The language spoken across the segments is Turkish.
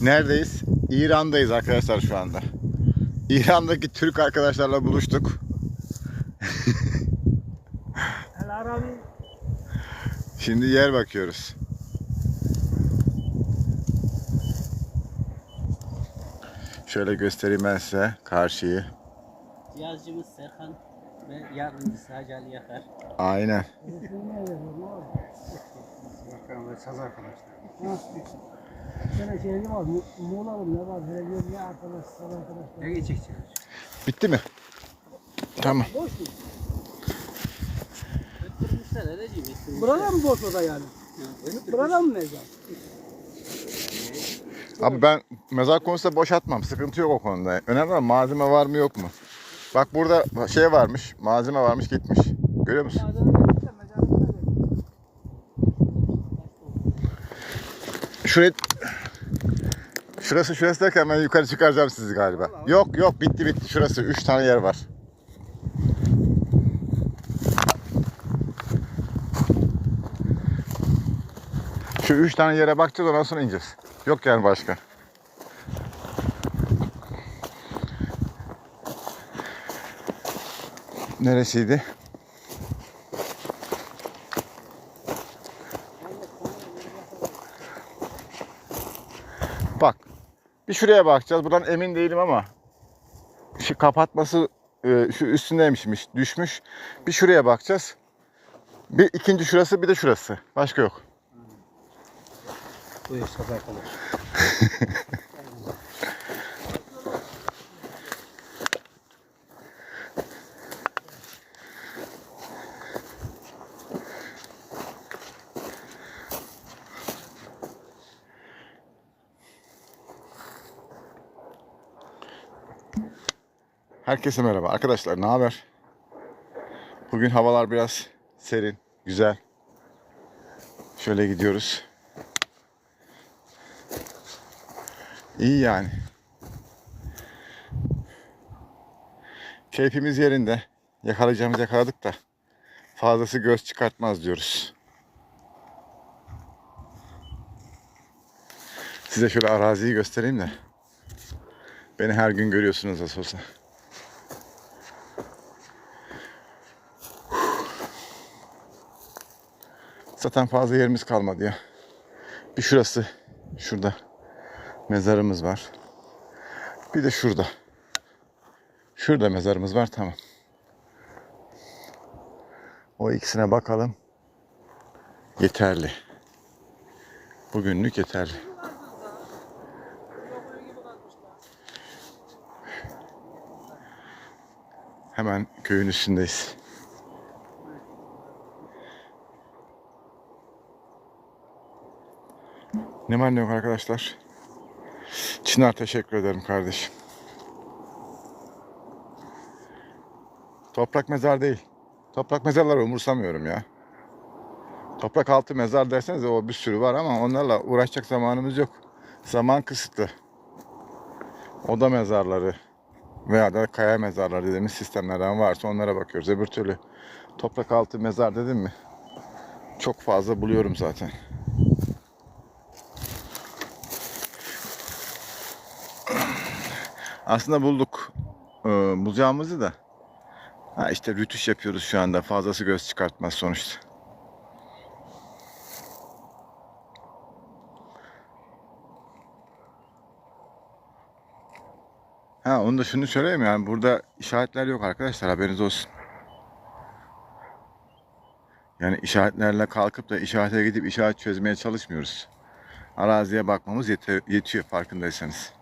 Neredeyiz? İran'dayız arkadaşlar şu anda. İran'daki Türk arkadaşlarla buluştuk. El Arabi Şimdi yer bakıyoruz. Şöyle göstereyim ben size karşıyı. Yazıcımız Serkan ve yardımcısı Hacı Ali Yakar. Aynen. Bakalım ve saz arkadaşlar. Bir tane şey var, Mu- Muğla'lı ne var, hele arkadaş, saz arkadaşlar. Ne geçeceksin? Bitti mi? Tamam. Boş mu? Öttürmüşler Ere'ciğim. Burada mı boş oda yani? Burada mı mezar? Abi ben mezar konusunda boş atmam. Sıkıntı yok o konuda. Önemli olan malzeme var mı yok mu? Bak burada şey varmış. Malzeme varmış gitmiş. Görüyor musun? Madem öyle de mezarı burada değil. Şuraya... Şurası şurası derken ben yukarı çıkaracağım sizi galiba. Yok yok bitti bitti. Şurası. Üç tane yer var. Şu üç tane yere bakacağız ondan sonra ineceğiz. Yok yani başka. Neresiydi? Bir şuraya bakacağız. Buradan emin değilim ama şu kapatması e, şu üstündeymişmiş. Düşmüş. Bir şuraya bakacağız. Bir ikinci şurası bir de şurası. Başka yok. Buyur saz arkadaş. Herkese merhaba. Arkadaşlar ne haber? Bugün havalar biraz serin, güzel. Şöyle gidiyoruz. İyi yani. Keyfimiz yerinde. Yakalayacağımız yakaladık da fazlası göz çıkartmaz diyoruz. Size şöyle araziyi göstereyim de. Beni her gün görüyorsunuz nasıl olsa. Zaten fazla yerimiz kalmadı ya. Bir şurası, şurada mezarımız var. Bir de şurada. Şurada mezarımız var tamam. O ikisine bakalım. Yeterli. Bugünlük yeterli. Hemen köyün üstündeyiz. Ne var yok arkadaşlar. Çınar teşekkür ederim kardeşim. Toprak mezar değil. Toprak mezarları umursamıyorum ya. Toprak altı mezar derseniz o bir sürü var ama onlarla uğraşacak zamanımız yok. Zaman kısıtlı. Oda mezarları veya da kaya mezarları dediğimiz sistemlerden varsa onlara bakıyoruz. Öbür türlü toprak altı mezar dedim mi çok fazla buluyorum zaten. Aslında bulduk e, bulacağımızı da. Ha işte rütüş yapıyoruz şu anda. Fazlası göz çıkartmaz sonuçta. Ha onu da şunu söyleyeyim yani burada işaretler yok arkadaşlar haberiniz olsun. Yani işaretlerle kalkıp da işarete gidip işaret çözmeye çalışmıyoruz. Araziye bakmamız yetiyor farkındaysanız.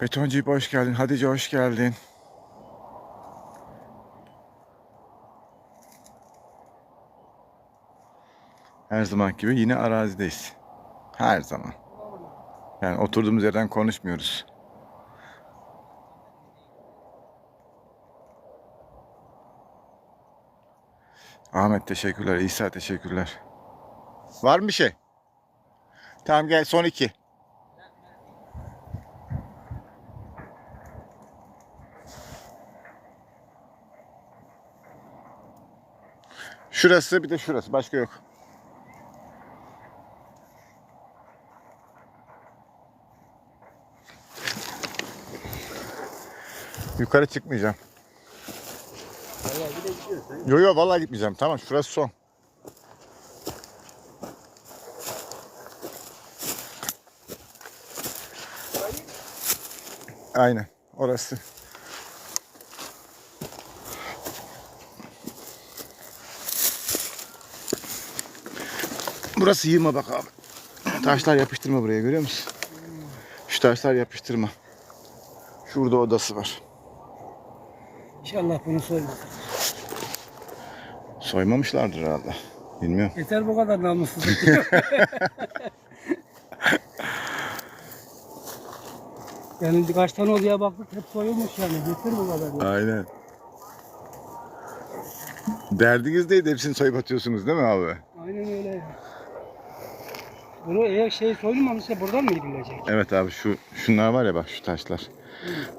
Betoncu hoş geldin. Hatice hoş geldin. Her zaman gibi yine arazideyiz. Her zaman. Yani oturduğumuz yerden konuşmuyoruz. Ahmet teşekkürler. İsa teşekkürler. Var mı bir şey? Tamam gel son iki. Şurası bir de şurası. Başka yok. Yukarı çıkmayacağım. Yo yo vallahi gitmeyeceğim. Tamam şurası son. Aynen orası. Burası yığma bak abi. Taşlar yapıştırma buraya görüyor musun? Şu taşlar yapıştırma. Şurada odası var. İnşallah bunu soymaz. Soymamışlardır herhalde. Bilmiyorum. Yeter bu kadar namussuzluk. yani kaç tane odaya baktık hep soyulmuş yani. Yeter bu kadar. ya. Aynen. Derdiniz neydi? Hepsini soyup atıyorsunuz değil mi abi? Aynen öyle. Bunu eğer şey soyulmamışsa buradan mı gidilecek? Evet abi şu şunlar var ya bak şu taşlar.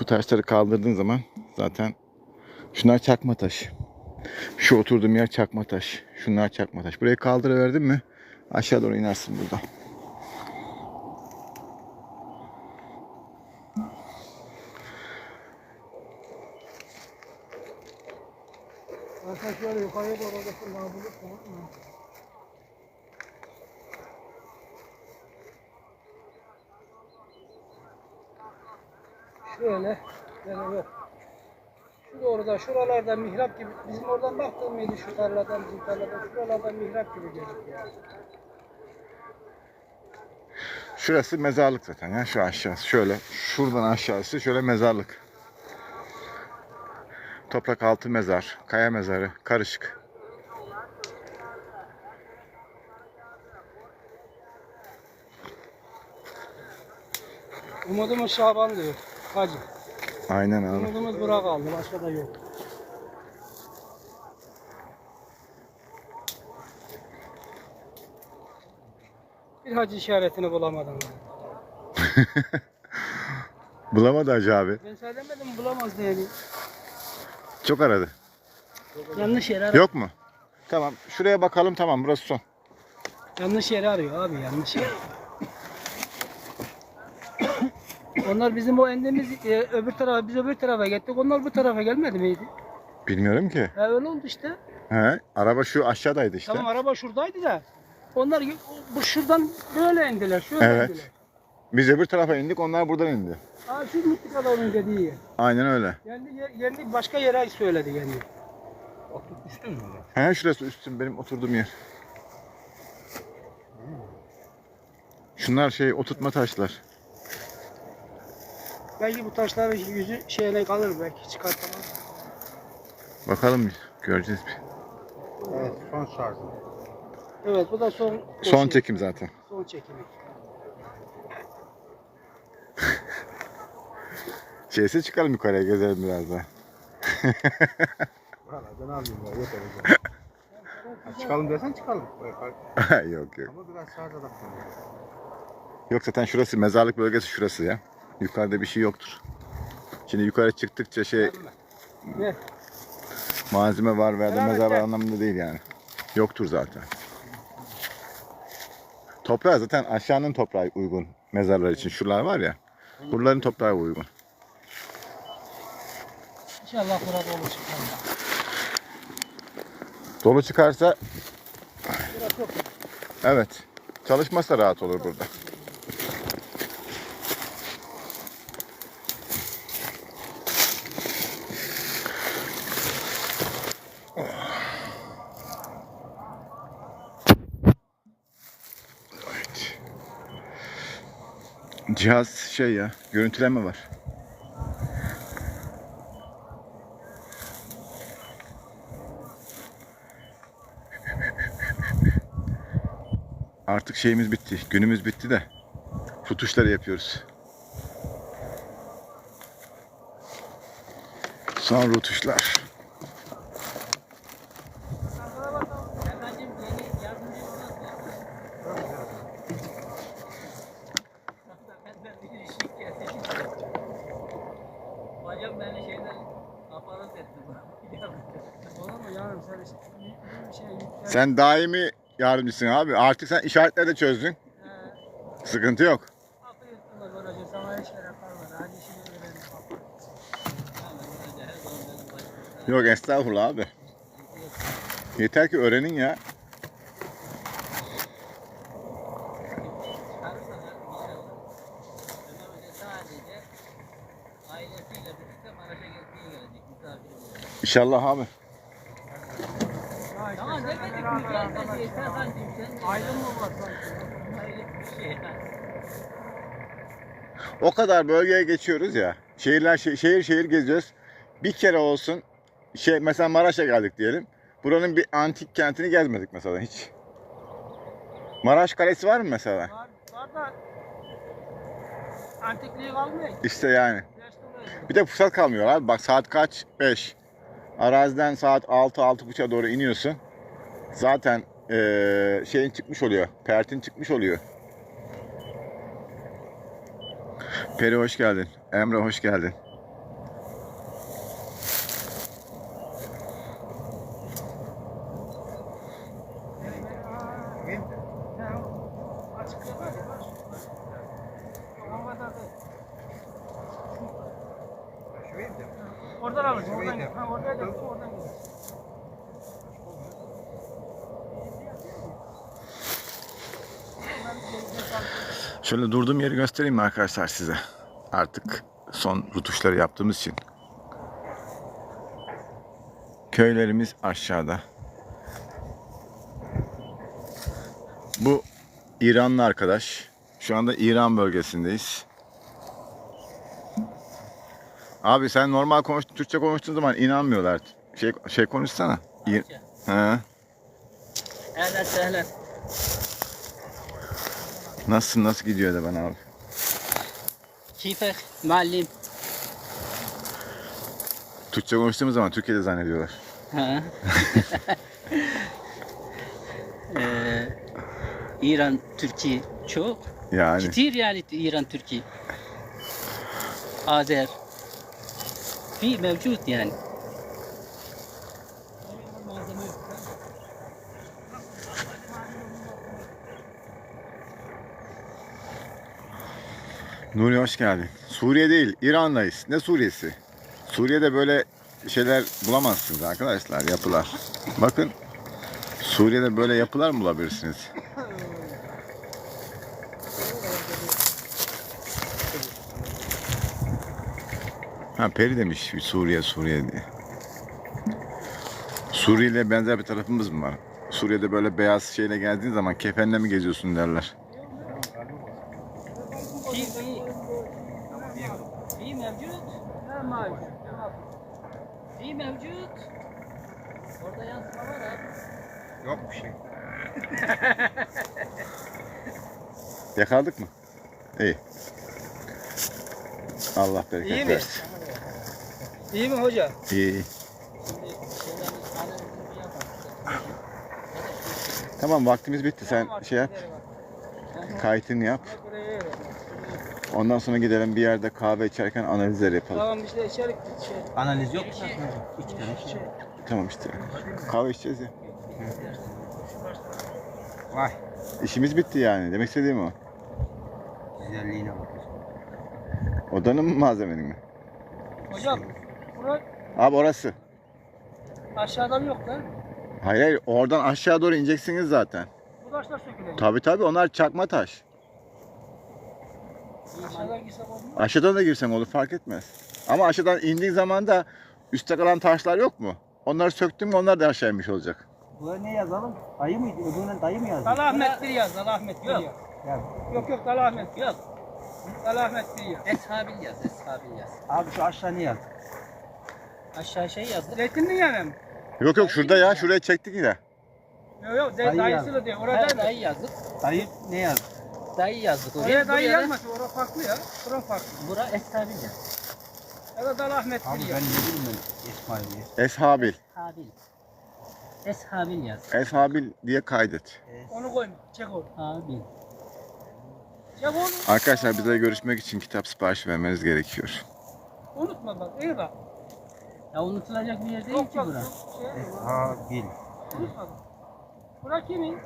Bu taşları kaldırdığın zaman zaten şunlar çakma taş. Şu oturduğum yer çakma taş. Şunlar çakma taş. Burayı kaldırıverdin mi aşağı doğru inersin burada. Zaten şöyle yukarıya doğru odasını daha bulup tamam mı? Şöyle, yani yok. Şu doğruda, şuralarda mihrap gibi, bizim oradan baktığım mıydı şu tarladan, bizim tarladan, şuralardan mihrap gibi gözüküyor. Şurası mezarlık zaten ya şu aşağısı. Şöyle şuradan aşağısı şöyle mezarlık. Toprak altı mezar, kaya mezarı, karışık. Umudumuz Şaban diyor, hacı. Aynen abi. Umudumuz bura kaldı, başka da yok. Bir hacı işaretini bulamadım. Bulamadı Hacı abi. Ben söylemedim bulamaz diye. Çok aradı. Yanlış yere arıyor. Yok mu? Tamam. Şuraya bakalım. Tamam. Burası son. Yanlış yere arıyor abi yanlış yer. Onlar bizim o endemiz e, öbür tarafa biz öbür tarafa gittik. Onlar bu tarafa gelmedi miydi? Bilmiyorum ki. Ha öyle oldu işte. He, araba şu aşağıdaydı işte. Tamam araba şuradaydı da. Onlar bu şuradan böyle indiler. Şöyle Evet. indiler. Biz öbür tarafa indik. Onlar buradan indi. Aa şu Mutlaka adamın dediği yer. Aynen öyle. Kendi yer, yerini başka yere söyledi yani. Üstün mü? He, şurası üstüm benim oturduğum yer. Şunlar şey oturtma taşlar. Belki bu taşların yüzü şeyine kalır belki çıkartamaz. Bakalım göreceğiz bir. Evet, son şarjı. Evet bu da son Son çekim zaten. son çekimi. Şeyse çıkalım yukarıya gezelim biraz daha. Valla ben alayım ya, yeter hocam. Ha, çıkalım dersen çıkalım. yok yok. Ama biraz şarj adaptörü. Yok zaten şurası mezarlık bölgesi şurası ya. Yukarıda bir şey yoktur. Şimdi yukarı çıktıkça şey Ne? malzeme var veya da mezar var anlamında değil yani. Yoktur zaten. Toprağı zaten aşağının toprağı uygun mezarlar için. Şuralar var ya. Buraların toprağı uygun. İnşallah burada olur çıkar. Dolu çıkarsa Biraz yok. evet. Çalışmazsa rahat olur burada. Cihaz şey ya, görüntüleme var. Artık şeyimiz bitti. Günümüz bitti de tutuşları yapıyoruz. Son rutuşlar. Sen daimi yardımcısın abi. Artık sen işaretleri de çözdün. He. Sıkıntı yok. Yok estağfurullah abi. Yeter ki öğrenin ya. sadece ailesiyle O kadar bölgeye geçiyoruz ya. Şehirler şe- şehir şehir geziyoruz. Bir kere olsun şey mesela Maraş'a geldik diyelim. Buranın bir antik kentini gezmedik mesela hiç. Maraş Kalesi var mı mesela? Var, var da antikliği kalmıyor. İşte yani. Bir de fırsat kalmıyor abi. Bak saat kaç? 5. Araziden saat 6 6.30'a doğru iniyorsun. Zaten eee, şeyin çıkmış oluyor. Pertin çıkmış oluyor. Peri hoş geldin. Emre hoş geldin. Oradan alacağım, oradan. Ha, oradan gel, oradan gel. Şöyle durduğum yeri göstereyim mi arkadaşlar size? Artık son rutuşları yaptığımız için. Köylerimiz aşağıda. Bu İranlı arkadaş. Şu anda İran bölgesindeyiz. Abi sen normal konuş, Türkçe konuştuğun zaman inanmıyorlar. Şey şey konuşsana. He. Ehlen sehlen. Nasılsın? Nasıl gidiyor da bana abi? Keyfer, muallim. Türkçe konuştuğumuz zaman Türkiye'de zannediyorlar. Ha. ee, İran, Türkiye çok. Yani. Kitir yani İran, Türkiye. Azer. Bir mevcut yani. Nuri hoş geldin. Suriye değil, İran'dayız. Ne Suriye'si? Suriye'de böyle şeyler bulamazsınız arkadaşlar, yapılar. Bakın, Suriye'de böyle yapılar mı bulabilirsiniz? Ha Peri demiş Suriye, Suriye diye. Suriye ile benzer bir tarafımız mı var? Suriye'de böyle beyaz şeyle geldiğin zaman kefenle mi geziyorsun derler. mevcut. Orada yansıma var abi. Yok bir şey. Yakaladık mı? İyi. Allah bereket İyi mi? versin. İyi mi hoca? İyi. iyi. Tamam vaktimiz bitti. Sen şey yap. Kaydını yap. Ondan sonra gidelim bir yerde kahve içerken analizler yapalım. Tamam biz de içerik şey. Analiz yok. İki tane şey. şey. Tamam işte. Kahve içeceğiz ya. Vay. İşimiz bitti yani. Demek istediğim o. Güzelliğine bak. Odanın mı malzemenin mi? Hocam bura Abi orası. aşağıdan yok lan. Hayır hayır oradan aşağı doğru ineceksiniz zaten. Bu taşlar sökülecek. Tabi tabi onlar çakma taş. Aşağıdan da girsen olur fark etmez. Ama aşağıdan indiğin zaman da üstte kalan taşlar yok mu? Onları söktün mü onlar da aşağı inmiş olacak. Buna ne yazalım? Dayı mıydı? Öbüründen dayı mı yazdı? Dal Ahmet bir yaz. Dal Ahmet bir Yok. yaz. Ya, Yok yok Dal Ahmet. Yok. Dal Ahmet bir yaz. Eshabil yaz, eshabil yaz. abi şu aşağı ne yazdı? Aşağı şey yazdık. Zeytinli yanı mı? Yok yok şurada ya şuraya çektik yine. Yok yok Dayı dayısını diyor. Orada da dayı yazdık. Dayı ne yazdı? Dayı yazdık. Oraya dayı Buraya da- yazmasın. Orada farklı ya. Bura farklı. Bura. Ya da Dal Ahmet Abi ben ne bileyim ben İsmail'i. Eshabil. Eshabil. Eshabil yaz. Eshabil diye kaydet. Onu koyma. Çek onu. Habil. Çek onu. Arkadaşlar bize görüşmek için kitap sipariş vermeniz gerekiyor. Unutma bak. iyi bak. Ya unutulacak bir yer değil Yok ki bura. Şey, Ha bil. unutma bak. Bura kimin?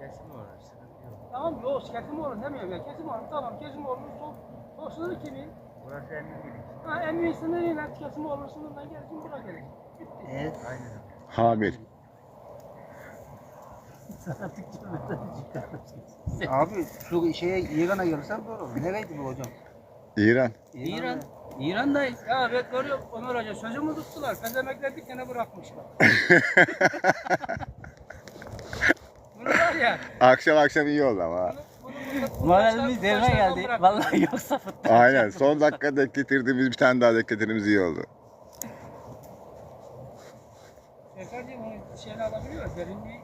Kesim olur. Sıkıntı yok. Tamam yok kesim olur demiyorum ya. Kesim olur tamam kesim olur. Sol sınırı kimin? Burası emin değil. Ha emin sınırıyla kesim olur sınırdan gelsin bura gelir. Bitti. Evet. Aynen. Habil. Abi şu şeye İran'a gelirsen doğru olur. Nereydi bu hocam? İran. İran. İran'dayız. Ya evet görüyorum Ömer Hoca sözümü tuttular. Pezemekler bir tane bırakmışlar. Var ya. Akşam akşam iyi oldu ama. Moralimiz yerine geldi. Vallahi yoksa fıttı. Aynen. Son dakika denk getirdiğimiz bir tane daha denk getirdiğimiz iyi oldu. Şekerciğim onu şeyini alabiliyor. Derinliği.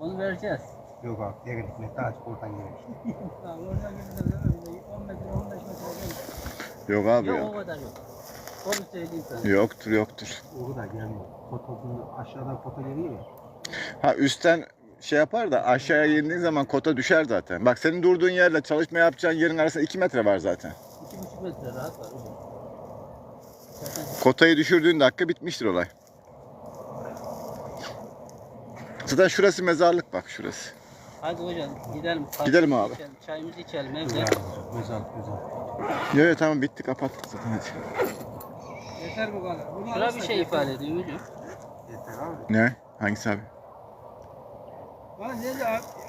Onu vereceğiz. Yok abi. Derinlik daha açık oradan gelir. Ya oradan de değil mi? 10 metre 15 metre. Yok abi Yok ya. o kadar yok. Onu söyleyeyim sana. Yoktur yoktur. O kadar gelmiyor. Fotoğrafını aşağıdan foto geliyor ya. Ha üstten şey yapar da aşağıya indiğin zaman kota düşer zaten. Bak senin durduğun yerle çalışma yapacağın yerin arasında 2 metre var zaten. İki buçuk metre rahat var. hocam. Kotayı düşürdüğün dakika bitmiştir olay. Zaten şurası mezarlık bak şurası. Hadi hocam gidelim. Gidelim abi. İçelim, çayımızı içelim evde. Güzel. Güzel. Yok yok tamam bitti kapattık zaten hadi. Yeter bu kadar. Bunu Şura bir şey ifade ediyor hocam. Yeter abi. Ne? Hangisi abi? Dedi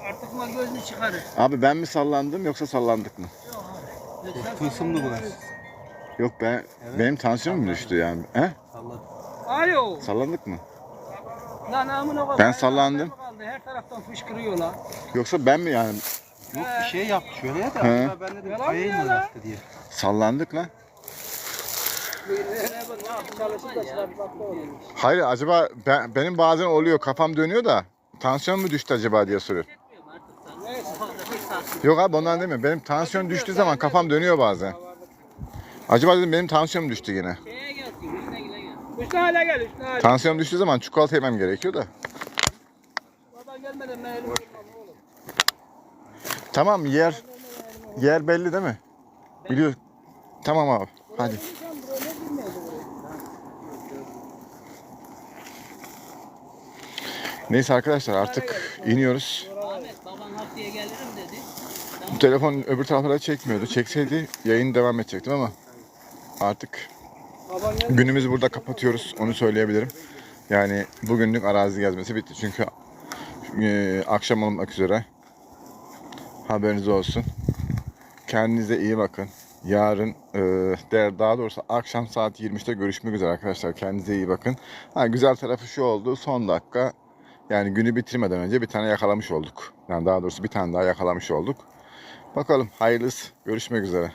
artık mal gözünü çıkarır. Abi ben mi sallandım yoksa sallandık mı? Yok abi. Tılsımlı burası. Yok ben Evet. benim tansiyonum mu düştü yani? He? Salladı. Alo. Sallandık mı? Lan amına koyayım. Ben sallandım. Kaldı. Her taraftan fışkırıyor lan. Yoksa ben mi yani? Yok bir şey yaptı şöyle ya da He. ben dedim kayayım ya mı uğraştı diye. Sallandık lan. Yaptı. Hayır acaba ben, benim bazen oluyor kafam dönüyor da tansiyon mu düştü acaba diye sarsın. Yok abi ondan demiyorum. Benim tansiyon düştüğü zaman kafam dönüyor bazen. Acaba dedim benim tansiyonum düştü yine. Üstüne hale gel üstüne hale. Tansiyonum düştüğü zaman çikolata yemem gerekiyor da. Baban gelmeden ben elimi tutmam oğlum. Tamam yer yer belli değil mi? Biliyor. Tamam abi. Hadi. Sen buraya ne bilmiyordun buraya? Neyse arkadaşlar artık iniyoruz. Baban haftaya gelirim dedi. Bu telefon öbür taraflara çekmiyordu. Çekseydi yayın devam edecektim ama artık günümüzü burada kapatıyoruz. Onu söyleyebilirim. Yani bugünlük arazi gezmesi bitti. Çünkü e, akşam olmak üzere. Haberiniz olsun. Kendinize iyi bakın. Yarın e, daha doğrusu akşam saat 23'te görüşmek üzere arkadaşlar. Kendinize iyi bakın. Ha, güzel tarafı şu oldu. Son dakika yani günü bitirmeden önce bir tane yakalamış olduk. Yani daha doğrusu bir tane daha yakalamış olduk. Bakalım hayırlısı. Görüşmek üzere.